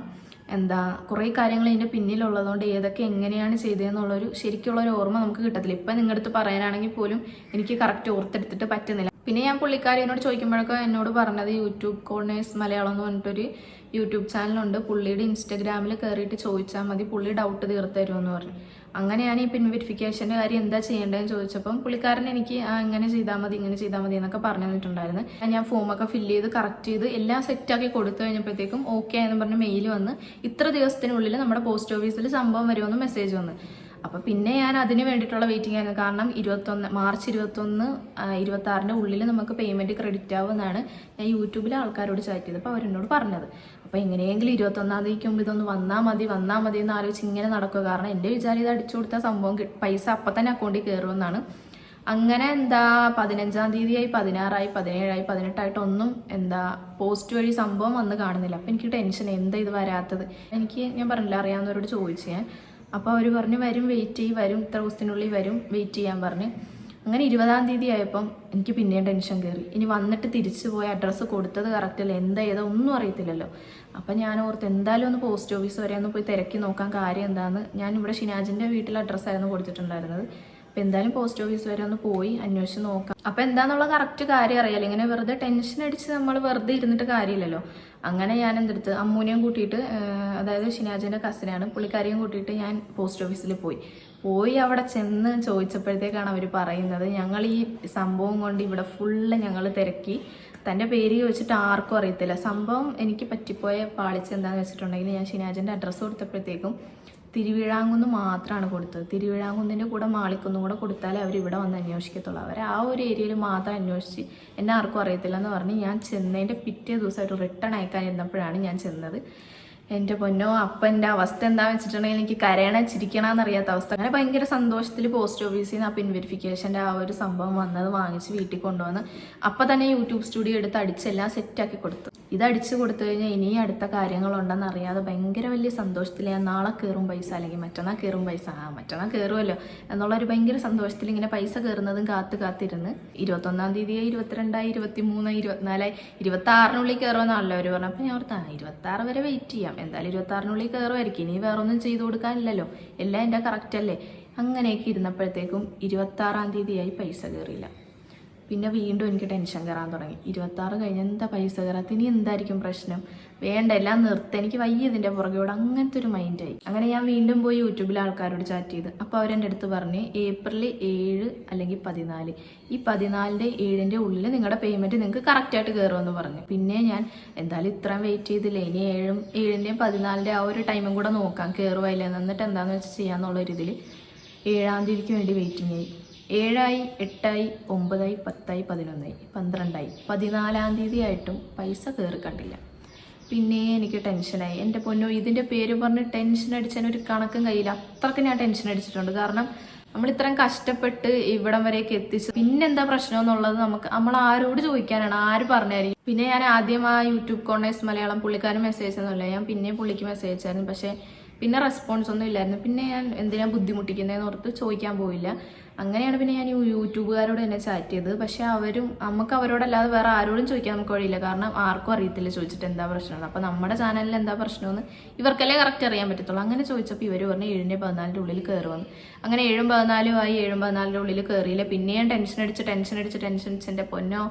എന്താ കുറേ കാര്യങ്ങൾ ഇതിന്റെ പിന്നിലുള്ളതുകൊണ്ട് ഏതൊക്കെ എങ്ങനെയാണ് ചെയ്തതെന്നുള്ളൊരു ശരിക്കുള്ളൊരു ഓർമ്മ നമുക്ക് കിട്ടത്തില്ല. ഇപ്പം നിങ്ങളുടെ അടുത്ത് പറയാനാണെങ്കിൽ പോലും എനിക്ക് കറക്റ്റ് ഓർത്തെടുത്തിട്ട് പറ്റുന്നില്ല. പിന്നെ ഞാൻ പുള്ളിക്കാരി എന്നോട് ചോദിക്കുമ്പോഴൊക്കെ എന്നോട് പറഞ്ഞത് യൂട്യൂബ് കോർണേഴ്സ് മലയാളം എന്ന് പറഞ്ഞിട്ടൊരു യൂട്യൂബ് ചാനലുണ്ട്. പുള്ളിയുടെ ഇൻസ്റ്റഗ്രാമിൽ കയറിയിട്ട് ചോദിച്ചാൽ മതി പുള്ളി ഡൗട്ട് തീർത്തരുമെന്ന് പറഞ്ഞു. അങ്ങനെയാണ് ഈ പിൻ വെരിഫിക്കേഷന്റെ കാര്യം എന്താ ചെയ്യേണ്ടതെന്ന് ചോദിച്ചപ്പം പുള്ളിക്കാരൻ എനിക്ക് ഇങ്ങനെ ചെയ്താൽ മതി ഇങ്ങനെ ചെയ്താൽ മതി എന്നൊക്കെ പറഞ്ഞു തന്നിട്ടുണ്ടായിരുന്നു. ഞാൻ ഫോമൊക്കെ ഫില്ല് ചെയ്ത് കറക്റ്റ് ചെയ്ത് എല്ലാം സെറ്റാക്കി കൊടുത്തു കഴിഞ്ഞപ്പോഴത്തേക്കും ഓക്കെ എന്ന് പറഞ്ഞ് മെയിൽ വന്ന് ഇത്ര ദിവസത്തിനുള്ളിൽ നമ്മുടെ പോസ്റ്റ് ഓഫീസിൽ സംഭവം വരുമെന്ന് മെസ്സേജ് വന്ന്. അപ്പോൾ പിന്നെ ഞാൻ അതിന് വേണ്ടിയിട്ടുള്ള വെയിറ്റിംഗ് ആയിരുന്നു. കാരണം ഇരുപത്തൊന്ന് മാർച്ച് ഇരുപത്തൊന്ന് ഇരുപത്തി ആറിന്റെ ഉള്ളിൽ നമുക്ക് പേയ്മെന്റ് ക്രെഡിറ്റ് ആവുമെന്നാണ് ഞാൻ യൂട്യൂബിലെ ആൾക്കാരോട് ചാറ്റ് ചെയ്തപ്പോൾ അവരെന്നോട് പറഞ്ഞത്. അപ്പോൾ എങ്ങനെയെങ്കിലും ഇരുപത്തൊന്നാം തീയതിക്ക് മുമ്പ് ഇതൊന്ന് വന്നാൽ മതി വന്നാൽ മതി എന്ന് ആലോചിച്ച് ഇങ്ങനെ നടക്കുക. കാരണം എന്റെ വിചാരം ഇത് അടിച്ചു കൊടുത്ത സംഭവം പൈസ അപ്പം തന്നെ അക്കൗണ്ടിൽ കയറുമെന്നാണ് അങ്ങനെ എന്താ പതിനഞ്ചാം തീയതിയായി പതിനാറായി പതിനേഴായി പതിനെട്ടായിട്ട് ഒന്നും എന്താ പോസ്റ്റ് വഴി സംഭവം വന്ന് കാണുന്നില്ല. അപ്പം എനിക്ക് ടെൻഷൻ എന്താ ഇത് വരാത്തത്? എനിക്ക് ഞാൻ പറഞ്ഞില്ല അറിയാവുന്നവരോട് ചോദിച്ചു ഞാൻ. അപ്പോൾ അവർ പറഞ്ഞു വരും വെയിറ്റ് ചെയ്യും വരും ഇത്ര ദിവസത്തിനുള്ളിൽ വരും വെയിറ്റ് ചെയ്യാൻ പറഞ്ഞ്. അങ്ങനെ ഇരുപതാം തീയതി ആയപ്പം എനിക്ക് പിന്നെയും ടെൻഷൻ കയറി ഇനി വന്നിട്ട് തിരിച്ചു പോയി അഡ്രസ്സ് കൊടുത്തത് കറക്റ്റ് അല്ല എന്താ ഏതാ ഒന്നും അറിയത്തില്ലല്ലോ. അപ്പം ഞാൻ ഓർത്ത് എന്തായാലും ഒന്ന് പോസ്റ്റ് ഓഫീസ് വരെ ഒന്ന് പോയി തിരക്കി നോക്കാൻ കാര്യം എന്താണെന്ന് ഞാൻ ഇവിടെ ഷിനാജിന്റെ വീട്ടിൽ അഡ്രസ്സായിരുന്നു കൊടുത്തിട്ടുണ്ടായിരുന്നത്. അപ്പം എന്തായാലും പോസ്റ്റ് ഓഫീസ് വരെ ഒന്ന് പോയി അന്വേഷിച്ച് നോക്കാം. അപ്പം എന്താന്നുള്ള കറക്റ്റ് കാര്യം അറിയാലോ. ഇങ്ങനെ വെറുതെ ടെൻഷൻ അടിച്ച് നമ്മൾ വെറുതെ ഇരുന്നിട്ട് കാര്യമില്ലല്ലോ. അങ്ങനെ ഞാൻ എന്തെടുത്ത് അമ്മൂനെയും കൂട്ടിയിട്ട് അതായത് ഷിനാജിന്റെ കസിനാണ് പുള്ളിക്കാരിയും കൂട്ടിയിട്ട് ഞാൻ പോസ്റ്റ് ഓഫീസിൽ പോയി. പോയി അവിടെ ചെന്ന് ചോദിച്ചപ്പോഴത്തേക്കാണ് അവർ പറയുന്നത് ഞങ്ങൾ ഈ സംഭവം കൊണ്ട് ഇവിടെ ഫുള്ള് ഞങ്ങൾ തിരക്കി. തന്റെ പേര് ചോദിച്ചിട്ട് ആർക്കും അറിയത്തില്ല. സംഭവം എനിക്ക് പറ്റിപ്പോയ പാളിച്ച് എന്താണെന്ന് വെച്ചിട്ടുണ്ടെങ്കിൽ ഞാൻ ഷിനാജിന്റെ അഡ്രസ്സ് കൊടുത്തപ്പോഴത്തേക്കും തിരുവിഴാങ്കുന്ന് മാത്രമാണ് കൊടുത്തത്. തിരുവിഴാങ്കുന്നിന്റെ കൂടെ മാളിക്കുന്നും കൂടെ കൊടുത്താലേ അവർ ഇവിടെ വന്ന് അന്വേഷിക്കത്തുള്ളൂ. അവർ ആ ഒരു ഏരിയയിൽ മാത്രം അന്വേഷിച്ച് എന്നെ ആർക്കും അറിയത്തില്ല എന്ന് പറഞ്ഞ് ഞാൻ ചെന്നതിന്റെ പിറ്റേ ദിവസമായിട്ട് റിട്ടേൺ അയക്കാൻ ഇരുന്നപ്പോഴാണ് ഞാൻ ചെന്നത്. എന്റെ പൊന്നോ അപ്പന്റെ അവസ്ഥ എന്താണെന്ന് വെച്ചിട്ടുണ്ടെങ്കിൽ എനിക്ക് കരയണ ചിരിക്കണമെന്നറിയാത്ത അവസ്ഥ. അങ്ങനെ ഭയങ്കര സന്തോഷത്തിൽ പോസ്റ്റ് ഓഫീസിൽ നിന്ന് ആ പിൻ വെരിഫിക്കേഷന്റെ ആ ഒരു സംഭവം വന്നത് വാങ്ങിച്ച് വീട്ടിൽ കൊണ്ടുവന്ന് അപ്പം തന്നെ യൂട്യൂബ് സ്റ്റുഡിയോ എടുത്ത് അടിച്ചെല്ലാം സെറ്റാക്കി കൊടുത്തു. ഇത് അടിച്ചു കൊടുത്തു കഴിഞ്ഞാൽ ഇനി അടുത്ത കാര്യങ്ങളുണ്ടെന്ന് അറിയാതെ ഭയങ്കര വലിയ സന്തോഷത്തിൽ ഞാൻ നാളെ കയറും പൈസ അല്ലെങ്കിൽ മറ്റന്നാൾ കയറും പൈസ. ആ മറ്റന്നാൾ കയറുമല്ലോ എന്നുള്ളൊരു ഭയങ്കര സന്തോഷത്തിൽ ഇങ്ങനെ പൈസ കയറുന്നതും കാത്ത് കാത്തിരുന്ന് ഇരുപത്തൊന്നാം തീയതി ഇരുപത്തിരണ്ടായി ഇരുപത്തി മൂന്ന് ഇരുപത്തിനാലായി ഇരുപത്തി ആറിനുള്ളിൽ കയറുമെന്നാണല്ലോ അവർ പറഞ്ഞു. അപ്പം ഞാൻ ഓർത്താ ആ ഇരുപത്തി ആറ് വരെ വെയിറ്റ് ചെയ്യാം. എന്തായാലും ഇരുപത്തി ആറിനുള്ളിൽ കയറുമായിരിക്കും ഇനി വേറെ ഒന്നും ചെയ്തു കൊടുക്കാനില്ലല്ലോ. എല്ലാം എന്റെ കറക്റ്റ് അല്ലേ? അങ്ങനെയൊക്കെ ഇരുന്നപ്പോഴത്തേക്കും ഇരുപത്തി ആറാം തീയതിയായി പൈസ കയറിയില്ല പിന്നെ വീണ്ടും എനിക്ക് ടെൻഷൻ കയറാൻ തുടങ്ങി. ഇരുപത്താറ് കഴിഞ്ഞ് എന്താ പൈസ കയറാത്ത ഇനി എന്തായിരിക്കും പ്രശ്നം? വേണ്ട എല്ലാം നിർത്ത. എനിക്ക് വയ്യ ഇതിന്റെ പുറകെയോട് അങ്ങനത്തെ ഒരു മൈൻഡായി അങ്ങനെ ഞാൻ വീണ്ടും പോയി യൂട്യൂബിൽ ആൾക്കാരോട് ചാറ്റ് ചെയ്ത്. അപ്പോൾ അവരെന്റെ അടുത്ത് പറഞ്ഞ് ഏപ്രിൽ ഏഴ് അല്ലെങ്കിൽ പതിനാല്. ഈ പതിനാലിന്റെ ഏഴിന്റെ ഉള്ളിൽ നിങ്ങളുടെ പേയ്മെന്റ് നിങ്ങൾക്ക് കറക്റ്റായിട്ട് കയറുമെന്ന് പറഞ്ഞു. പിന്നെ ഞാൻ എന്തായാലും ഇത്രയും വെയിറ്റ് ചെയ്തില്ലേ? ഇനി ഏഴും ഏഴിന്റെയും പതിനാലിന്റെ ആ ഒരു ടൈമും കൂടെ നോക്കാം. കയറുമായില്ലേ എന്നിട്ട് എന്താണെന്ന് വെച്ചാൽ ചെയ്യാമെന്നുള്ള ഒരു ഇതിൽ ഏഴാം തീയതിക്ക് വേണ്ടി വെയിറ്റിംഗ് ആയി. ഏഴായി എട്ടായി ഒമ്പതായി പത്തായി പതിനൊന്നായി പന്ത്രണ്ടായി പതിനാലാം തീയതി ആയിട്ടും പൈസ കയറി കണ്ടില്ല. പിന്നെ എനിക്ക് ടെൻഷനായി. എന്റെ പൊന്നോ ഇതിന്റെ പേര് പറഞ്ഞ് ടെൻഷൻ അടിച്ചതിന് ഒരു കണക്കും കയ്യില്ല അത്രയ്ക്ക് ഞാൻ ടെൻഷൻ അടിച്ചിട്ടുണ്ട്. കാരണം നമ്മൾ ഇത്രയും കഷ്ടപ്പെട്ട് ഇവിടം വരെയൊക്കെ എത്തിച്ചു പിന്നെന്താ പ്രശ്നം എന്നുള്ളത് നമുക്ക് നമ്മൾ ആരോട് ചോദിക്കാനാണ്? ആര് പറഞ്ഞായിരിക്കും പിന്നെ ഞാൻ ആദ്യം ആ യൂട്യൂബ് കോണേഴ്സ് മലയാളം പുള്ളിക്കാരൻ മെസ്സേജ് ഒന്നുമില്ല ഞാൻ പിന്നെ പുള്ളിക്ക് മെസ്സേജ് അയച്ചായിരുന്നു. പക്ഷേ പിന്നെ റെസ്പോൺസ് ഒന്നും ഇല്ലായിരുന്നു. പിന്നെ ഞാൻ എന്തിനാ ബുദ്ധിമുട്ടിക്കുന്നതെന്ന് ഓർത്ത് ചോദിക്കാൻ പോയില്ല. അങ്ങനെയാണ് പിന്നെ ഞാൻ യൂട്യൂബുകാരോട് തന്നെ ചാറ്റ് ചെയ്തത്. പക്ഷെ അവരും നമുക്ക് അവരോടല്ലാതെ വേറെ ആരോടും ചോദിക്കാൻ നമുക്ക് വഴിയില്ല. കാരണം ആർക്കും അറിയത്തില്ല ചോദിച്ചിട്ട് എന്താ പ്രശ്നം അപ്പോൾ നമ്മുടെ ചാനലിൽ എന്താ പ്രശ്നമെന്ന് ഇവർക്കല്ലേ കറക്റ്റ് അറിയാൻ പറ്റത്തുള്ളൂ. അങ്ങനെ ചോദിച്ചപ്പോൾ ഇവർ പറഞ്ഞു ഏഴിന്റെ പതിനാലിന്റെ ഉള്ളിൽ കയറുമെന്ന്. അങ്ങനെ ഏഴും പതിനാലും ആയി ഏഴും പതിനാലിന്റെ ഉള്ളിൽ കയറിയില്ല. പിന്നെ ഞാൻ ടെൻഷൻ അടിച്ച് ടെൻഷൻ അടിച്ച് ടെൻഷൻ അടിച്ച് എന്റെ പൊന്നോ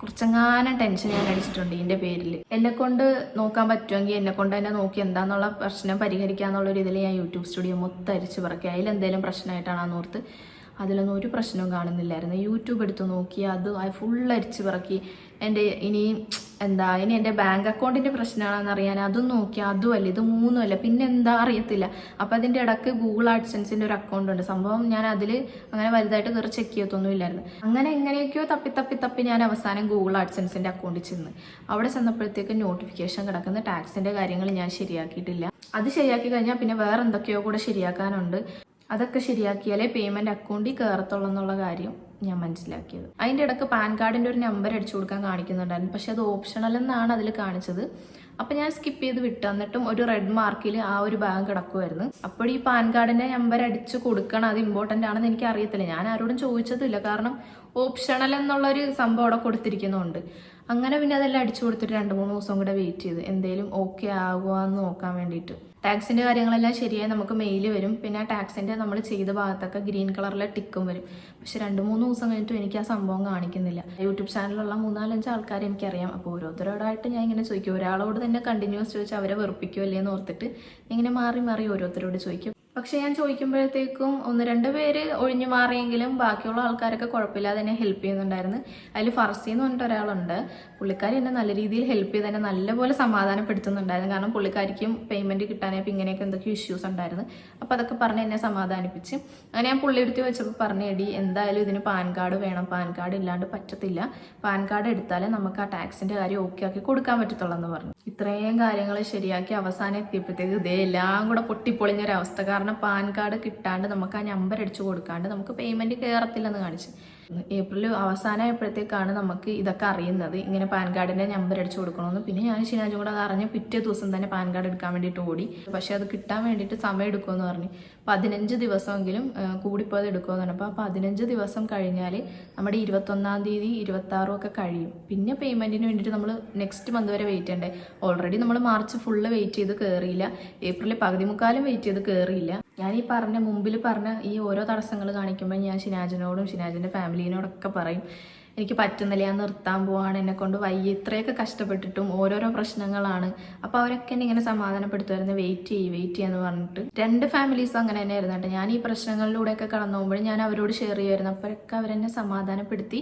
കുറച്ചെങ്ങാനും ടെൻഷൻ ഞാൻ അടിച്ചിട്ടുണ്ട് ഇതിന്റെ പേരിൽ. എന്നെ കൊണ്ട് നോക്കാൻ പറ്റുമെങ്കിൽ എന്നെ കൊണ്ട് തന്നെ നോക്കി എന്താണെന്നുള്ള പ്രശ്നം പരിഹരിക്കാന്നുള്ള ഒരു ഇതിൽ ഞാൻ യൂട്യൂബ് സ്റ്റുഡിയോ മൊത്തം അരിച്ച് പറക്കി. അതിലെന്തെങ്കിലും പ്രശ്നമായിട്ടാണ് ഓർത്ത് അതിലൊന്നും ഒരു പ്രശ്നവും കാണുന്നില്ലായിരുന്നു. യൂട്യൂബ് എടുത്ത് നോക്കി അത് ഫുൾ അരിച്ചു പിറക്കി എന്റെ ഇനി എന്താ ഇനി എന്റെ ബാങ്ക് അക്കൗണ്ടിന്റെ പ്രശ്നമാണെന്ന് അറിയാൻ അതും നോക്കി അതുമല്ല ഇത് മൂന്നുമല്ല പിന്നെ എന്താ അറിയത്തില്ല. അപ്പോൾ അതിന്റെ ഇടയ്ക്ക് ഗൂഗിൾ ആഡ്സൻസിന്റെ ഒരു അക്കൗണ്ട് ഉണ്ട്. സംഭവം ഞാൻ അതിൽ അങ്ങനെ വലുതായിട്ട് കയറി ചെക്ക് ചെയ്യത്തൊന്നും ഇല്ലായിരുന്നു. അങ്ങനെ എങ്ങനെയൊക്കെയോ തപ്പി തപ്പി തപ്പി ഞാൻ അവസാനം ഗൂഗിൾ ആഡ്സൻസിന്റെ അക്കൗണ്ടിൽ ചെന്ന്. അവിടെ ചെന്നപ്പോഴത്തേക്ക് നോട്ടിഫിക്കേഷൻ കിടക്കുന്ന ടാക്സിന്റെ കാര്യങ്ങൾ ഞാൻ ശരിയാക്കിയിട്ടില്ല. അത് ശരിയാക്കി കഴിഞ്ഞാൽ പിന്നെ വേറെ എന്തൊക്കെയോ കൂടെ ശരിയാക്കാനുണ്ട്. അതൊക്കെ ശരിയാക്കിയാലേ പേയ്മെന്റ് അക്കൗണ്ടിൽ കയറത്തുള്ളൂ എന്നുള്ള കാര്യം ഞാൻ മനസ്സിലാക്കിയത്. അതിന്റെ ഇടയ്ക്ക് പാൻ കാർഡിന്റെ ഒരു നമ്പർ അടിച്ചു കൊടുക്കാൻ കാണിക്കുന്നുണ്ടായിരുന്നു. പക്ഷെ അത് ഓപ്ഷണൽ എന്നാണ് അതിൽ കാണിച്ചത്. അപ്പം ഞാൻ സ്കിപ്പ് ചെയ്ത് വിട്ടു. എന്നിട്ടും ഒരു റെഡ് മാർക്കിൽ ആ ഒരു ഭാഗം കിടക്കുമായിരുന്നു അപ്പോൾ ഈ പാൻ കാർഡിന്റെ നമ്പർ അടിച്ച് കൊടുക്കണം. അത് ഇമ്പോർട്ടന്റ് ആണെന്ന് എനിക്ക് അറിയത്തില്ല. ഞാൻ ആരോടും ചോദിച്ചതില്ല കാരണം ഓപ്ഷണൽ എന്നുള്ളൊരു സംഭവം അവിടെ കൊടുത്തിരിക്കുന്നുണ്ട്. അങ്ങനെ പിന്നെ അതെല്ലാം അടിച്ചു കൊടുത്തിട്ട് രണ്ട് മൂന്ന് ദിവസം കൂടെ വെയിറ്റ് ചെയ്ത്. എന്തെങ്കിലും ഓക്കെ ആകുമോ എന്ന് നോക്കാൻ വേണ്ടിയിട്ട്. ടാക്സിന്റെ കാര്യങ്ങളെല്ലാം ശരിയായി നമുക്ക് മെയിൽ വരും. പിന്നെ ആ ടാക്സിന്റെ നമ്മൾ ചെയ്ത ഭാഗത്തൊക്കെ ഗ്രീൻ കളറിലെ ടിക്കും വരും. പക്ഷെ രണ്ട് മൂന്ന് ദിവസം കഴിഞ്ഞിട്ടും എനിക്ക് ആ സംഭവം കാണിക്കുന്നില്ല. യൂട്യൂബ് ചാനലിലുള്ള മൂന്നാലഞ്ച് ആൾക്കാർ എനിക്കറിയാം. അപ്പോൾ ഓരോരുത്തരോടായിട്ട് ഞാൻ ഇങ്ങനെ ചോദിക്കും. ഒരാളോട് തന്നെ കണ്ടിന്യൂസ് ചോദിച്ചാൽ അവരെ വെറുപ്പിക്കുമല്ലേ എന്ന് ഓർത്തിട്ട് ഇങ്ങനെ മാറി മാറി ഓരോരുത്തരോട് ചോദിക്കും. പക്ഷെ ഞാൻ ചോദിക്കുമ്പോഴത്തേക്കും ഒന്ന് രണ്ട് പേര് ഒഴിഞ്ഞു മാറിയെങ്കിലും ബാക്കിയുള്ള ആൾക്കാരൊക്കെ കുഴപ്പമില്ലാതെ എന്നെ ഹെൽപ്പ് ചെയ്യുന്നുണ്ടായിരുന്നു. അതിൽ ഫർസി എന്ന് പറഞ്ഞിട്ട് ഒരാളുണ്ട്. പുള്ളിക്കാരി എന്നെ നല്ല രീതിയിൽ ഹെൽപ്പ് ചെയ്ത് എന്നെ നല്ലപോലെ സമാധാനപ്പെടുത്തുന്നുണ്ടായിരുന്നു. കാരണം പുള്ളിക്കാരിക്കും പേയ്മെന്റ് കിട്ടാനായപ്പോൾ ഇങ്ങനെയൊക്കെ എന്തൊക്കെ ഇഷ്യൂസ് ഉണ്ടായിരുന്നു. അപ്പോൾ അതൊക്കെ പറഞ്ഞ് എന്നെ സമാധാനിപ്പിച്ച്. അങ്ങനെ ഞാൻ പുള്ളി പുള്ളിയെടുത്ത് വെച്ചപ്പോൾ പറഞ്ഞു എടി എന്തായാലും ഇതിന് പാൻ കാർഡ് വേണം. പാൻ കാർഡ് ഇല്ലാണ്ട് പറ്റത്തില്ല. പാൻ കാർഡ് എടുത്താലേ നമുക്ക് ആ ടാക്സിന്റെ കാര്യം ഓക്കെ ആക്കി കൊടുക്കാൻ പറ്റത്തുള്ളൂ എന്ന് പറഞ്ഞു. ഇത്രയും കാര്യങ്ങൾ ശരിയാക്കി അവസാനം എത്തിയപ്പോഴത്തേക്ക് ഇതേ എല്ലാം കൂടെ പൊട്ടിപ്പൊളിഞ്ഞൊരവസ്ഥ കാരണം പാൻ കാർഡ് കിട്ടാണ്ട് നമുക്ക് ആ നമ്പർ അടിച്ചു കൊടുക്കാണ്ട് നമുക്ക് പേയ്മെന്റ് കയറത്തില്ലെന്ന് കാണിച്ചു. ഏപ്രിൽ അവസാനമായപ്പോഴത്തേക്കാണ് നമുക്ക് ഇതൊക്കെ അറിയുന്നത്. ഇങ്ങനെ പാൻ കാർഡിന്റെ നമ്പർ അടിച്ചു കൊടുക്കണമെന്ന് പിന്നെ ഞാൻ ശനിയാഴ്ച കൂടെ അത് അറിഞ്ഞ് പിറ്റേ ദിവസം തന്നെ പാൻ കാർഡ് എടുക്കാൻ വേണ്ടിയിട്ട് ഓടി. പക്ഷെ അത് കിട്ടാൻ വേണ്ടിയിട്ട് സമയം എടുക്കുമെന്ന് പറഞ്ഞു. പതിനഞ്ച് ദിവസമെങ്കിലും കൂടിപ്പോയത് എടുക്കുമെന്ന് പറഞ്ഞപ്പോൾ ആ പതിനഞ്ച് ദിവസം കഴിഞ്ഞാൽ നമ്മുടെ ഇരുപത്തൊന്നാം തീയതി ഇരുപത്താറും ഒക്കെ കഴിയും. പിന്നെ പേയ്മെന്റിന് വേണ്ടിയിട്ട് നമ്മൾ നെക്സ്റ്റ് മന്ത് വരെ വെയിറ്റ് ചെയ്യണ്ടേ. ഓൾറെഡി നമ്മൾ മാർച്ച് ഫുള്ള് വെയിറ്റ് ചെയ്ത് കയറിയില്ല ഏപ്രിൽ പകുതി മുക്കാലും വെയിറ്റ് ചെയ്ത് കയറിയില്ല ഞാൻ ഈ പറഞ്ഞ മുമ്പിൽ പറഞ്ഞ ഈ ഓരോ തടസ്സങ്ങൾ കാണിക്കുമ്പോൾ ഞാൻ ഷിനാജിനോടും ഷിനാജിന്റെ ഫാമിലിനോടൊക്കെ പറയും. എനിക്ക് പറ്റുന്നില്ല ഞാൻ നിർത്താൻ പോവാണ് എന്നെ കൊണ്ട് വയ്യ. ഇത്രയൊക്കെ കഷ്ടപ്പെട്ടിട്ടും ഓരോരോ പ്രശ്നങ്ങളാണ്. അപ്പോൾ അവരൊക്കെ എന്നെ ഇങ്ങനെ സമാധാനപ്പെടുത്തുമായിരുന്നു വെയിറ്റ് ചെയ്യ് വെയിറ്റ് ചെയ്യാന്ന് പറഞ്ഞിട്ട്. രണ്ട് ഫാമിലീസും അങ്ങനെ തന്നെ ആയിരുന്നു കേട്ടോ. ഞാൻ ഈ പ്രശ്നങ്ങളിലൂടെയൊക്കെ കടന്നു പോകുമ്പോൾ ഞാൻ അവരോട് ഷെയർ ചെയ്യുമായിരുന്നു. അപ്പോഴൊക്കെ അവരെന്നെ സമാധാനപ്പെടുത്തി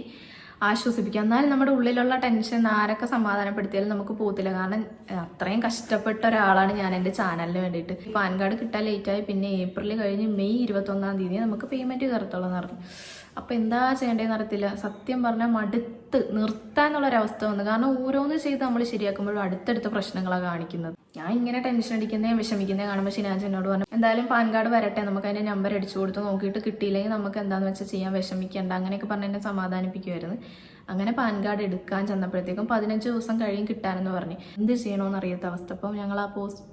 ആശ്വസിപ്പിക്കുക എന്നാലും നമ്മുടെ ഉള്ളിലുള്ള ടെൻഷൻ ആരൊക്കെ സമാധാനപ്പെടുത്തിയാലും നമുക്ക് പോകത്തില്ല. കാരണം അത്രയും കഷ്ടപ്പെട്ട ഒരാളാണ് ഞാൻ എന്റെ ചാനലിന് വേണ്ടിയിട്ട്. പാൻ കാർഡ് കിട്ടാൻ ലേറ്റായി പിന്നെ ഏപ്രിൽ കഴിഞ്ഞ് മെയ് ഇരുപത്തൊന്നാം തീയതി നമുക്ക് പേയ്മെന്റ് കയറത്തുള്ളൂ എന്ന് പറഞ്ഞു. അപ്പോൾ എന്താ ചെയ്യേണ്ടതെന്ന് അറിയത്തില്ല. സത്യം പറഞ്ഞാൽ മടുത്ത് നിർത്താന്നുള്ളൊരവസ്ഥ വന്നു. കാരണം ഓരോന്ന് ചെയ്ത് നമ്മൾ ശരിയാക്കുമ്പോഴും അടുത്തടുത്ത പ്രശ്നങ്ങളാണ് കാണിക്കുന്നത്. ഞാൻ ഇങ്ങനെ ടെൻഷൻ അടിക്കുന്നേ വിഷമിക്കുന്നതും കാണുമ്പോൾ ഷിനാജ് എന്നോട് പറഞ്ഞു എന്തായാലും പാൻ കാർഡ് വരട്ടെ. നമുക്ക് അതിന്റെ നമ്പർ അടിച്ചു കൊടുത്ത് നോക്കിയിട്ട് കിട്ടിയില്ലെങ്കിൽ നമുക്ക് എന്താണെന്ന് വെച്ചാൽ ചെയ്യാൻ വിഷമിക്കേണ്ട. അങ്ങനെയൊക്കെ പറഞ്ഞ് എന്നെ സമാധാനിപ്പിക്കുമായിരുന്നു അങ്ങനെ പാൻ കാർഡ് എടുക്കാൻ ചെന്നപ്പോഴത്തേക്കും പതിനഞ്ച് ദിവസം കഴിയും കിട്ടാനെന്ന് പറഞ്ഞു. എന്ത് ചെയ്യണമെന്ന് അറിയാത്ത അവസ്ഥ. അപ്പം ഞങ്ങൾ ആ പോസ്റ്റ്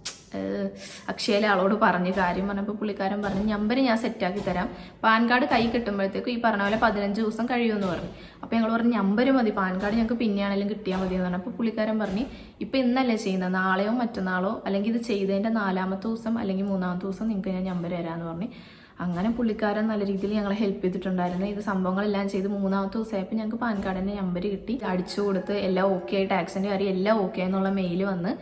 അക്ഷയയിലെ ആളോട് പറഞ്ഞ് കാര്യം പറഞ്ഞപ്പോൾ പുള്ളിക്കാരൻ പറഞ്ഞു നമ്പർ ഞാൻ സെറ്റാക്കി തരാം. പാൻ കാർഡ് കൈ കിട്ടുമ്പോഴത്തേക്കും ഈ പറഞ്ഞ പോലെ പതിനഞ്ച് ദിവസം കഴിയുമെന്ന് പറഞ്ഞു. അപ്പോൾ ഞങ്ങൾ പറഞ്ഞു നമ്പർ മതി പാൻ കാർഡ് ഞങ്ങൾക്ക് പിന്നെയാണെങ്കിലും കിട്ടിയാൽ മതി എന്ന് പറഞ്ഞു. അപ്പോൾ പുള്ളിക്കാരൻ പറഞ്ഞു ഇപ്പം ഇന്നല്ലേ ചെയ്യുന്നത്? നാളെയോ മറ്റന്നാളോ? അല്ലെങ്കിൽ ഇത് ചെയ്തതിന്റെ നാലാമത്തെ ദിവസം അല്ലെങ്കിൽ മൂന്നാമത്തെ ദിവസം നിങ്ങൾക്ക് ഞാൻ നമ്പർ തരാമെന്ന് പറഞ്ഞു. അങ്ങനെ പുള്ളിക്കാരൻ നല്ല രീതിയിൽ ഞങ്ങളെ ഹെൽപ്പ് ചെയ്തിട്ടുണ്ടായിരുന്നു. ഇത് സംഭവങ്ങളെല്ലാം ചെയ്ത് മൂന്നാമത്തെ ദിവസമായപ്പോൾ ഞങ്ങൾക്ക് പാൻ കാർഡിന്റെ നമ്പർ കിട്ടി. അടിച്ചു കൊടുത്ത് എല്ലാം ഓക്കെ ആയി ടാക്സിന്റെ കാര്യം എല്ലാം ഓക്കെ എന്നുള്ള മെയിൽ വന്ന്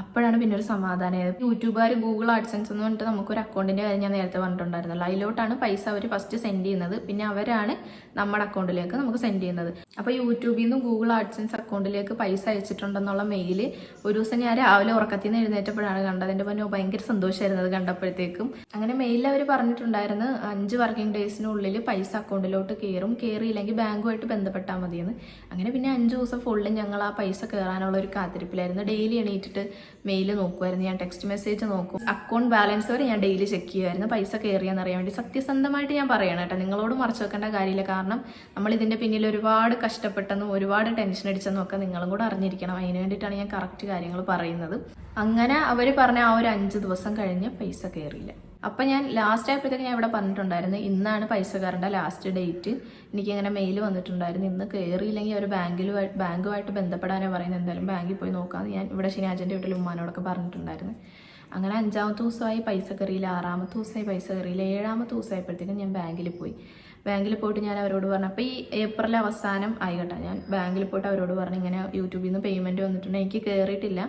അപ്പോഴാണ് പിന്നെ ഒരു സമാധാനമായത് യൂട്യൂബുകാർ ഗൂഗിൾ ആഡ്സൻസ് എന്ന് പറഞ്ഞിട്ട് നമുക്കൊരു അക്കൗണ്ടിന്റെ കാര്യം ഞാൻ നേരത്തെ പറഞ്ഞിട്ടുണ്ടായിരുന്നല്ലോ. അതിലോട്ടാണ് പൈസ അവർ ഫസ്റ്റ് സെൻഡ് ചെയ്യുന്നത്. പിന്നെ അവരാണ് നമ്മുടെ അക്കൗണ്ടിലേക്ക് നമുക്ക് സെൻഡ് ചെയ്യുന്നത്. അപ്പോൾ യൂട്യൂബിൽ നിന്ന് ഗൂഗിൾ ആഡ്സൻസ് അക്കൗണ്ടിലേക്ക് പൈസ അയച്ചിട്ടുണ്ടെന്നുള്ള മെയിൽ ഒരു ദിവസം ഞാൻ രാവിലെ ഉറക്കത്തിൽ നിന്ന് എഴുന്നേറ്റപ്പോഴാണ് കണ്ടത്. എന്റെ പൊന്നോ ഭയങ്കര സന്തോഷമായിരുന്നു അത് കണ്ടപ്പോഴത്തേക്കും. അങ്ങനെ മെയിലിൽ അവർ പറഞ്ഞിട്ടുണ്ടായിരുന്നു അഞ്ച് വർക്കിംഗ് ഡേയ്സിനുള്ളിൽ പൈസ അക്കൗണ്ടിലോട്ട് കയറും കയറിയില്ലെങ്കിൽ ബാങ്കുമായിട്ട് ബന്ധപ്പെട്ടാൽ മതിയെന്ന്. അങ്ങനെ പിന്നെ അഞ്ച് ദിവസം ഫുള്ളും ഞങ്ങൾ ആ പൈസ കയറാനുള്ള ഒരു കാത്തിരിപ്പിലായിരുന്നു. ഡെയിലി എണീറ്റിട്ട് മെയിൽ നോക്കുമായിരുന്നു ഞാൻ ടെക്സ്റ്റ് മെസ്സേജ് നോക്കും. അക്കൗണ്ട് ബാലൻസ് വരെ ഞാൻ ഡെയിലി ചെക്ക് ചെയ്യുമായിരുന്നു പൈസ കയറിയെന്ന് അറിയാൻ വേണ്ടി സത്യസന്ധമായിട്ട് ഞാൻ പറയണം കേട്ടോ. നിങ്ങളോട് മറച്ചു വെക്കേണ്ട കാര്യമില്ല. കാരണം നമ്മൾ ഇതിന്റെ പിന്നിൽ ഒരുപാട് കഷ്ടപ്പെട്ടെന്നും ഒരുപാട് ടെൻഷൻ അടിച്ചെന്നും ഒക്കെ നിങ്ങളും കൂടെ അറിഞ്ഞിരിക്കണം. അതിന് വേണ്ടിയിട്ടാണ് ഞാൻ കറക്റ്റ് കാര്യങ്ങൾ പറയുന്നത്. അങ്ങനെ അവർ പറഞ്ഞ ആ ഒരു അഞ്ച് ദിവസം കഴിഞ്ഞ് പൈസ കയറിയില്ല അപ്പം ഞാൻ ലാസ്റ്റ് ആയപ്പോഴത്തേക്ക് ഞാൻ ഇവിടെ പറഞ്ഞിട്ടുണ്ടായിരുന്നു ഇന്നാണ് പൈസ കയറേണ്ട ലാസ്റ്റ് ഡേറ്റ് എനിക്കിങ്ങനെ മെയിൽ വന്നിട്ടുണ്ടായിരുന്നു ഇന്ന് കയറിയില്ലെങ്കിൽ അവർ ബാങ്കിൽ ബാങ്കുമായിട്ട് ബന്ധപ്പെടാനാണ് പറയുന്നത്. എന്തായാലും ബാങ്കിൽ പോയി നോക്കാമെന്ന് ഞാൻ ഇവിടെ ശനിയാഴ്ചന്റെ വീട്ടിൽ ഉമ്മാനോടൊക്കെ പറഞ്ഞിട്ടുണ്ടായിരുന്നു. അങ്ങനെ അഞ്ചാമത്തെ ദിവസമായി പൈസ കയറിയില്ല ആറാമത്തെ ദിവസമായി പൈസ കയറിയില്ല ഏഴാമത്തെ ദിവസമായപ്പോഴത്തേക്കും ഞാൻ ബാങ്കിൽ പോയി. ബാങ്കിൽ പോയിട്ട് ഞാൻ അവരോട് പറഞ്ഞു അപ്പോൾ ഈ ഏപ്രിൽ അവസാനം ആയിക്കോട്ടെ ഞാൻ ബാങ്കിൽ പോയിട്ട് അവരോട് പറഞ്ഞു ഇങ്ങനെ യൂട്യൂബിൽ നിന്ന് പേയ്മെന്റ് വന്നിട്ടുണ്ട് എനിക്ക് കയറിയിട്ടില്ല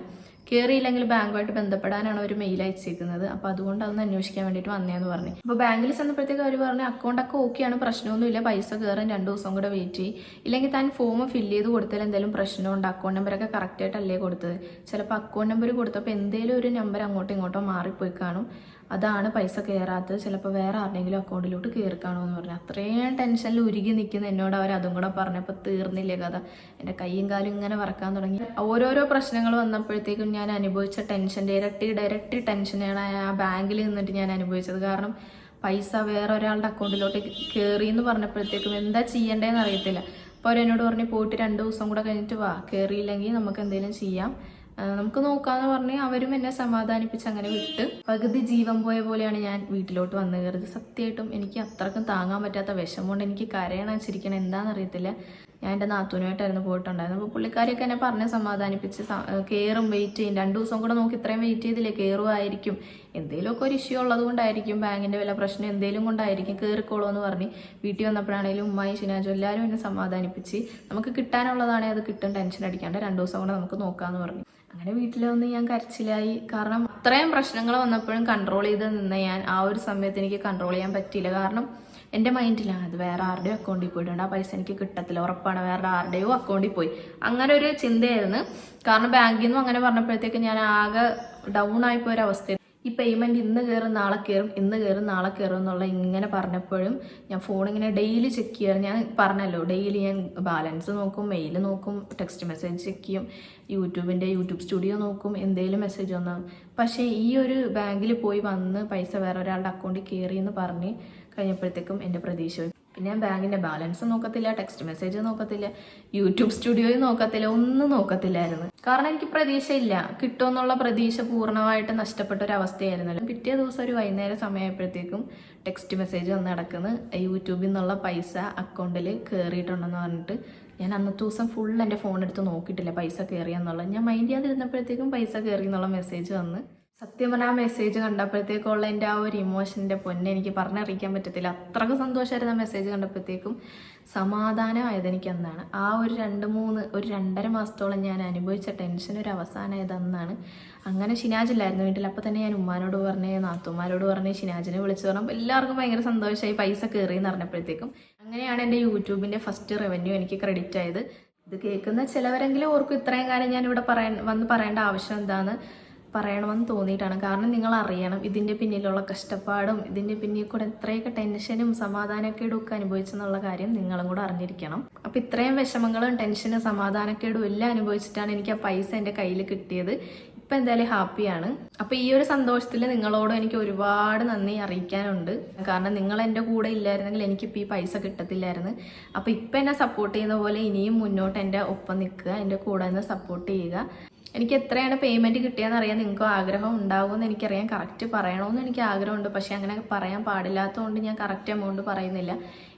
കയറിയില്ലെങ്കിൽ ബാങ്കുമായിട്ട് ബന്ധപ്പെടാനാണ് ഒരു മെയിൽ അയച്ചിരിക്കുന്നത് അപ്പോൾ അതുകൊണ്ട് അതൊന്ന് അന്വേഷിക്കാൻ വേണ്ടിയിട്ട് വന്നേന്ന് പറഞ്ഞു. അപ്പോൾ ബാങ്കിൽ ചെന്നപ്പോഴത്തേക്ക് അവർ പറഞ്ഞു അക്കൗണ്ടൊക്കെ ഓക്കെയാണ് പ്രശ്നമൊന്നുമില്ല പൈസ കയറാൻ രണ്ട് ദിവസം കൂടെ വെയിറ്റ് ചെയ്യും. ഇല്ലെങ്കിൽ താൻ ഫോം ഫില്ല് ചെയ്ത് കൊടുത്താൽ എന്തെങ്കിലും പ്രശ്നമുണ്ട് അക്കൗണ്ട് നമ്പറൊക്കെ കറക്റ്റായിട്ടല്ലേ കൊടുത്തത്? ചിലപ്പോൾ അക്കൗണ്ട് നമ്പർ കൊടുത്തപ്പോൾ എന്തെങ്കിലും ഒരു നമ്പർ അങ്ങോട്ടും ഇങ്ങോട്ടോ മാറിപ്പോയി കാണും. അതാണ് പൈസ കയറാത്തത് ചിലപ്പോൾ വേറെ ആരുടെങ്കിലും അക്കൗണ്ടിലോട്ട് കയറി എന്ന് പറഞ്ഞു. അത്രയും ടെൻഷനിൽ ഉരുകി നിൽക്കുന്ന എന്നോട് അവർ അതും കൂടെ പറഞ്ഞപ്പോൾ തീർന്നില്ലേ കഥ. എന്റെ കൈയും കാലും ഇങ്ങനെ വറക്കാൻ തുടങ്ങി. ഓരോരോ പ്രശ്നങ്ങൾ വന്നപ്പോഴത്തേക്കും ഞാൻ അനുഭവിച്ച ടെൻഷന്റെ ഇരട്ടി ഡയറക്റ്റ് ടെൻഷനാണ് ആ ബാങ്കിൽ നിന്നിട്ട് ഞാൻ അനുഭവിച്ചത്. കാരണം പൈസ വേറെ ഒരാളുടെ അക്കൗണ്ടിലോട്ട് കയറി എന്ന് പറഞ്ഞപ്പോഴത്തേക്കും എന്താ ചെയ്യേണ്ടതെന്ന് അറിയത്തില്ല. അപ്പോൾ അവരെന്നോട് പറഞ്ഞു പോയിട്ട് രണ്ട് ദിവസം കൂടെ കഴിഞ്ഞിട്ട് വാ. കയറിയില്ലെങ്കിൽ നമുക്ക് എന്തെങ്കിലും ചെയ്യാം. നമുക്ക് നോക്കാന്ന് പറഞ്ഞ് അവരും എന്നെ സമാധാനിപ്പിച്ച് അങ്ങനെ വിട്ട് പകുതി ജീവൻ പോയ പോലെയാണ് ഞാൻ വീട്ടിലോട്ട് വന്നു കയറിയത് സത്യമായിട്ടും എനിക്ക് അത്രക്കും താങ്ങാൻ പറ്റാത്ത വിഷമം കൊണ്ട് എനിക്ക് കരയണം ചിരിക്കണം എന്താണെന്ന് അറിയത്തില്ല. ഞാൻ എന്റെ നാത്തൂനുമായിട്ടായിരുന്നു പോയിട്ടുണ്ടായിരുന്നു അപ്പോൾ പുള്ളിക്കാരിയൊക്കെ എന്നെ പറഞ്ഞ് സമാധാനിപ്പിച്ച് കയറും വെയിറ്റ് ചെയ്യും. രണ്ട് ദിവസം കൂടെ നോക്കി ഇത്രയും വെയിറ്റ് ചെയ്തില്ലേ കയറുമായിരിക്കും എന്തെങ്കിലുമൊക്കെ ഒരു ഇഷ്യൂ ഉള്ളത് കൊണ്ടായിരിക്കും ബാങ്കിന്റെ വില പ്രശ്നം എന്തെങ്കിലും കൊണ്ടായിരിക്കും കയറിക്കോളൂ എന്ന് പറഞ്ഞ് വീട്ടിൽ വന്നപ്പോഴാണെങ്കിലും ഉമ്മായി ഷിനാജു എല്ലാവരും എന്നെ സമാധാനിപ്പിച്ച് നമുക്ക് കിട്ടാനുള്ളതാണെങ്കിൽ അത് കിട്ടും ടെൻഷൻ അടിക്കാണ്ട് രണ്ട് ദിവസം കൂടെ നമുക്ക് നോക്കാമെന്ന് പറഞ്ഞു. അങ്ങനെ വീട്ടിലൊന്നും ഞാൻ കരച്ചിലായി. കാരണം അത്രയും പ്രശ്നങ്ങൾ വന്നപ്പോഴും കൺട്രോൾ ചെയ്ത് നിന്ന ഞാൻ ആ ഒരു സമയത്ത് എനിക്ക് കൺട്രോൾ ചെയ്യാൻ പറ്റിയില്ല. കാരണം എന്റെ മൈൻഡിലാണ് അത് വേറെ ആരുടെയോ അക്കൗണ്ടിൽ പോയിട്ടുണ്ട്. ആ പൈസ എനിക്ക് കിട്ടത്തില്ല. ഉറപ്പാണ് വേറെ ആരുടെയോ അക്കൗണ്ടിൽ പോയി. അങ്ങനെ ഒരു ചിന്തയായിരുന്നു. കാരണം ബാങ്കിൽ നിന്നും അങ്ങനെ പറഞ്ഞപ്പോഴത്തേക്ക് ഞാൻ ആകെ ഡൗൺ ആയിപ്പോയൊരവസ്ഥ ഈ പേയ്മെന്റ് ഇന്ന് കയറും നാളെ കയറും ഇന്ന് കയറും നാളെ കയറും എന്നുള്ള ഇങ്ങനെ പറഞ്ഞപ്പോഴും ഞാൻ ഫോൺ ഇങ്ങനെ ഡെയിലി ചെക്ക് ചെയ്യാറ് ഞാൻ പറഞ്ഞല്ലോ ഡെയിലി ഞാൻ ബാലൻസ് നോക്കും മെയിൽ നോക്കും ടെക്സ്റ്റ് മെസ്സേജ് ചെക്ക് ചെയ്യും യൂട്യൂബിന്റെ യൂട്യൂബ് സ്റ്റുഡിയോ നോക്കും എന്തെങ്കിലും മെസ്സേജ് വന്നാൽ പക്ഷേ ഈ ഒരു ബാങ്കിൽ പോയി വന്ന് പൈസ വേറെ ഒരാളുടെ അക്കൗണ്ടിൽ കയറി എന്ന് പറഞ്ഞ് കഴിഞ്ഞപ്പോഴത്തേക്കും എന്റെ പ്രതീക്ഷ. പിന്നെ ഞാൻ ബാങ്കിന്റെ ബാലൻസ് നോക്കത്തില്ല ടെക്സ്റ്റ് മെസ്സേജ് നോക്കത്തില്ല യൂട്യൂബ് സ്റ്റുഡിയോയിൽ നോക്കത്തില്ല ഒന്നും നോക്കത്തില്ലായിരുന്നു. കാരണം എനിക്ക് പ്രതീക്ഷയില്ല. കിട്ടുമെന്നുള്ള പ്രതീക്ഷ പൂർണമായിട്ട് നഷ്ടപ്പെട്ട ഒരു അവസ്ഥയായിരുന്നല്ലോ പിറ്റേ ദിവസം ഒരു വൈകുന്നേരം സമയമായപ്പോഴത്തേക്കും ടെക്സ്റ്റ് മെസ്സേജ് വന്ന് നടക്കുന്നത് യൂട്യൂബിൽ നിന്നുള്ള പൈസ അക്കൗണ്ടിൽ കയറിയിട്ടുണ്ടെന്ന് പറഞ്ഞിട്ട് ഞാൻ അന്നത്തെ ദിവസം ഫുൾ എന്റെ ഫോൺ എടുത്ത് നോക്കിയിട്ടില്ല പൈസ കയറിയെന്നുള്ളത് ഞാൻ മൈൻഡ് ചെയ്യാതിരുന്നപ്പോഴത്തേക്കും പൈസ കയറി എന്നുള്ള മെസ്സേജ് വന്ന് സത്യം പറഞ്ഞാൽ ആ മെസ്സേജ് കണ്ടപ്പോഴത്തേക്കുള്ള എന്റെ ആ ഒരു ഇമോഷന്റെ പൊന്നെ എനിക്ക് പറഞ്ഞറിയിക്കാൻ പറ്റത്തില്ല. അത്രയ്ക്ക് സന്തോഷമായിരുന്നു ആ മെസ്സേജ് കണ്ടപ്പോഴത്തേക്കും. സമാധാനമായത് എനിക്ക് അന്നാണ്. ആ ഒരു രണ്ട് മൂന്ന് ഒരു രണ്ടര മാസത്തോളം ഞാൻ അനുഭവിച്ച ടെൻഷൻ ഒരു അവസാനമായത് അന്നാണ്. അങ്ങനെ ഷിനാജില്ലായിരുന്നു വീട്ടിൽ. അപ്പോൾ തന്നെ ഞാൻ ഉമ്മാനോട് പറഞ്ഞ് നാത്തുമാരോട് പറഞ്ഞ് ഷിനാജിനെ വിളിച്ചു പറഞ്ഞപ്പോൾ എല്ലാവർക്കും ഭയങ്കര സന്തോഷമായി പൈസ കയറി എന്ന് പറഞ്ഞപ്പോഴത്തേക്കും. അങ്ങനെയാണ് എന്റെ യൂട്യൂബിന്റെ ഫസ്റ്റ് റവന്യൂ എനിക്ക് ക്രെഡിറ്റ് ആയത്. ഇത് കേൾക്കുന്ന ചിലവരെങ്കിലും ഓർക്കും ഇത്രയും കാലം ഞാൻ ഇവിടെ പറയാൻ വന്ന് പറയേണ്ട ആവശ്യം എന്താന്ന്. പറയണമെന്ന് തോന്നിയിട്ടാണ്. കാരണം നിങ്ങൾ അറിയണം ഇതിന്റെ പിന്നിലുള്ള കഷ്ടപ്പാടും ഇതിന്റെ പിന്നിൽ കൂടെ എത്രയൊക്കെ ടെൻഷനും സമാധാനക്കേടും ഒക്കെ അനുഭവിച്ചെന്നുള്ള കാര്യം നിങ്ങളും കൂടെ അറിഞ്ഞിരിക്കണം. അപ്പം ഇത്രയും വിഷമങ്ങളും ടെൻഷനും സമാധാനക്കേടും എല്ലാം അനുഭവിച്ചിട്ടാണ് എനിക്ക് ആ പൈസ എന്റെ കയ്യിൽ കിട്ടിയത്. ഇപ്പം എന്തായാലും ഹാപ്പിയാണ് അപ്പം ഈ ഒരു സന്തോഷത്തിൽ നിങ്ങളോട് എനിക്ക് ഒരുപാട് നന്ദി അറിയിക്കാനുണ്ട്. കാരണം നിങ്ങൾ എന്റെ കൂടെ ഇല്ലായിരുന്നെങ്കിൽ എനിക്കിപ്പോൾ ഈ പൈസ കിട്ടത്തില്ലായിരുന്നു. അപ്പം ഇപ്പം എന്നെ സപ്പോർട്ട് ചെയ്യുന്ന പോലെ ഇനിയും മുന്നോട്ട് എന്റെ ഒപ്പം നിൽക്കുക എന്റെ കൂടെ നിന്ന് സപ്പോർട്ട് ചെയ്യുക. എനിക്ക് എത്രയാണ് പേയ്മെന്റ് കിട്ടിയെന്ന് അറിയാൻ നിങ്ങൾക്ക് ആഗ്രഹം ഉണ്ടാകുമെന്ന് എനിക്കറിയാം കറക്റ്റ് പറയണമെന്ന് എനിക്ക് ആഗ്രഹമുണ്ട്. പക്ഷേ അങ്ങനെ പറയാൻ പാടില്ലാത്തതുകൊണ്ട് ഞാൻ കറക്റ്റ് എമൗണ്ട് പറയുന്നില്ല.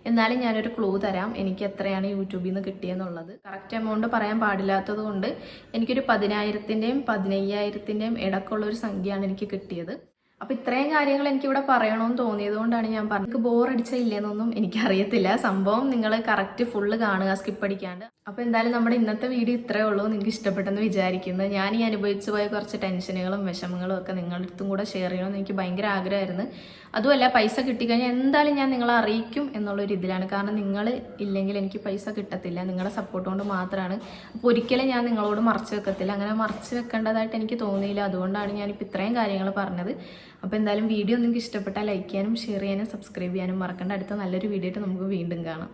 എന്നാലും ഞാനൊരു ക്ലൂ തരാം എനിക്ക് എത്രയാണ് യൂട്യൂബിൽ നിന്ന് കിട്ടിയെന്നുള്ളത്. കറക്റ്റ് എമൗണ്ട് പറയാൻ പാടില്ലാത്തത് കൊണ്ട് എനിക്കൊരു പതിനായിരത്തിന്റെയും പതിനയ്യായിരത്തിന്റെയും ഇടക്കുള്ള ഒരു സംഖ്യയാണ് എനിക്ക് കിട്ടിയത്. അപ്പൊ ഇത്രയും കാര്യങ്ങൾ എനിക്ക് ഇവിടെ പറയണമെന്ന് തോന്നിയത് കൊണ്ടാണ് ഞാൻ പറഞ്ഞത്. എനിക്ക് ബോർ അടിച്ച ഇല്ലെന്നൊന്നും എനിക്കറിയത്തില്ല. സംഭവം നിങ്ങൾ കറക്റ്റ് ഫുള്ള് കാണുക സ്കിപ്പ് അടിക്കാണ്ട്. അപ്പൊ എന്തായാലും നമ്മുടെ ഇന്നത്തെ വീഡിയോ ഇത്രയേ ഉള്ളൂ. നിങ്ങൾക്ക് ഇഷ്ടപ്പെട്ടെന്ന് വിചാരിക്കുന്നു. ഞാൻ ഈ അനുഭവിച്ചു പോയ കുറച്ച് ടെൻഷനുകളും വിഷമങ്ങളും ഒക്കെ നിങ്ങളുടെ അടുത്തും കൂടെ ഷെയർ ചെയ്യണമെന്ന് എനിക്ക് ഭയങ്കര ആഗ്രഹമായിരുന്നു. അതുമല്ല പൈസ കിട്ടിക്കഴിഞ്ഞാൽ എന്തായാലും ഞാൻ നിങ്ങളെ അറിയിക്കും എന്നുള്ളൊരു ഇതിലാണ്. കാരണം നിങ്ങൾ ഇല്ലെങ്കിൽ എനിക്ക് പൈസ കിട്ടത്തില്ല. നിങ്ങളുടെ സപ്പോർട്ട് കൊണ്ട് മാത്രമാണ് അപ്പോൾ ഒരിക്കലും ഞാൻ നിങ്ങളോട് മറച്ചു വെക്കത്തില്ല. അങ്ങനെ മറച്ചു വെക്കേണ്ടതായിട്ട് എനിക്ക് തോന്നിയില്ല. അതുകൊണ്ടാണ് ഞാനിപ്പോൾ ഇത്രയും കാര്യങ്ങൾ പറഞ്ഞത്. അപ്പോൾ എന്തായാലും വീഡിയോ നിങ്ങൾക്ക് ഇഷ്ടപ്പെട്ടാൽ ലൈക്ക് ചെയ്യാനും ഷെയർ ചെയ്യാനും സബ്സ്ക്രൈബ് ചെയ്യാനും മറക്കണ്ട. അടുത്ത നല്ലൊരു വീഡിയോ ആയിട്ട് നമുക്ക് വീണ്ടും കാണാം.